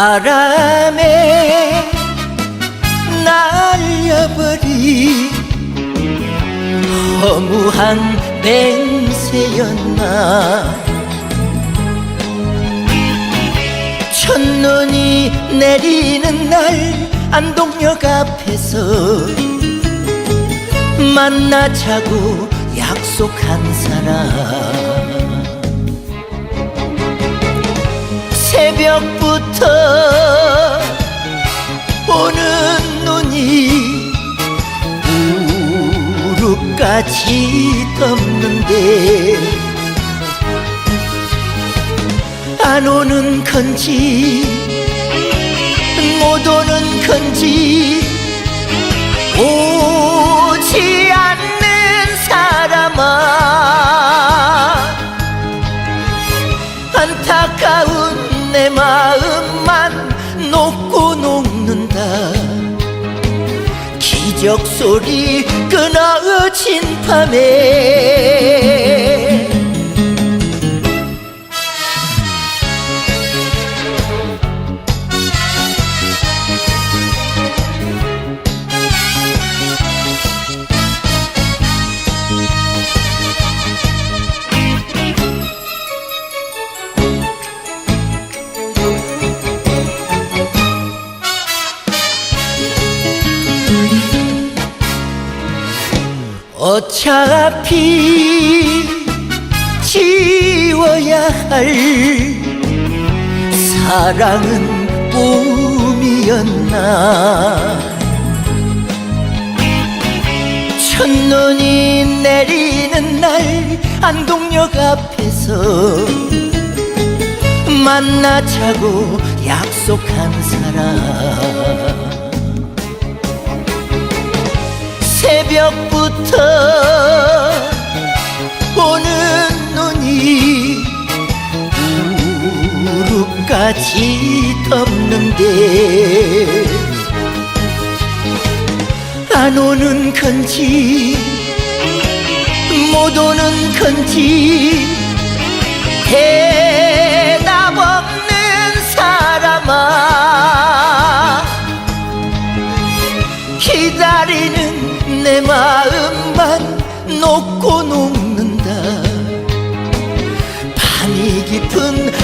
바람에 날려버린 허무한 맹세였나. 첫눈이 내리는 날 안동역 앞에서 만나자고 약속한 사람. 새벽부터 무릎까지 덮는데 안 오는 건지 못 오는 건지 기적 소리 끊어진 밤에 어차피 지워야 할 사랑은 꿈이었나? 첫눈이 내리는 날 안동역 앞에서 만나자고 약속한 사람. 새벽 부터 오는 눈이 무릎까지 덮는데 안 오는 건지 못 오는 건지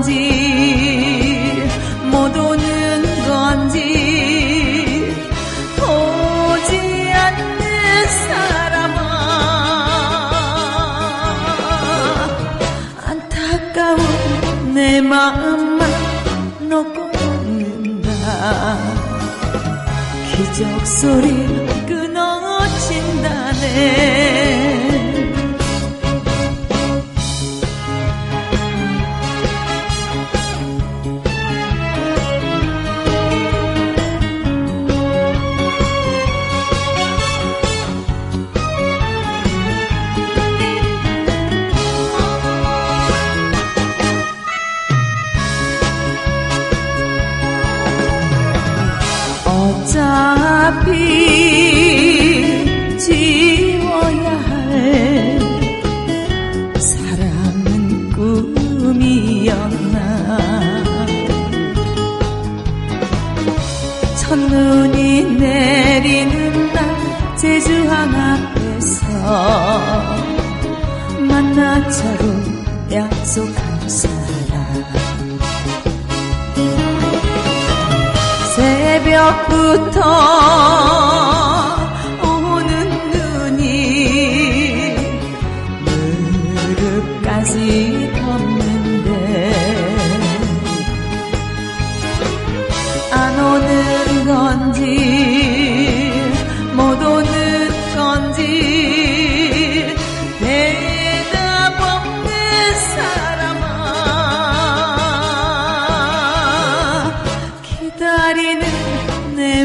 건지 못 오는 건지 오지 않는 사람아. 안타까운 내 마음 마음만 놓고 녹는다. 기적 소리 끊어진다네 어차피 지워야 할 사랑은 꿈이었나? 첫눈이 내리는 날 제주항 앞에서 만나자고 약속한 새벽부터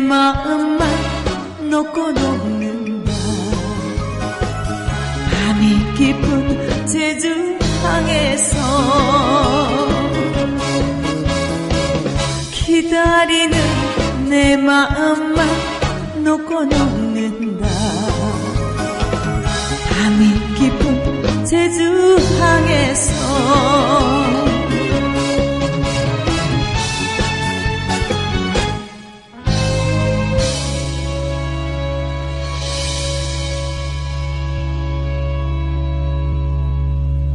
마음만 놓고 녹는다. 밤이 깊은 제주 항에서 기다리는 내 마음만 놓고 녹는다. 밤이 깊은 제주 항에서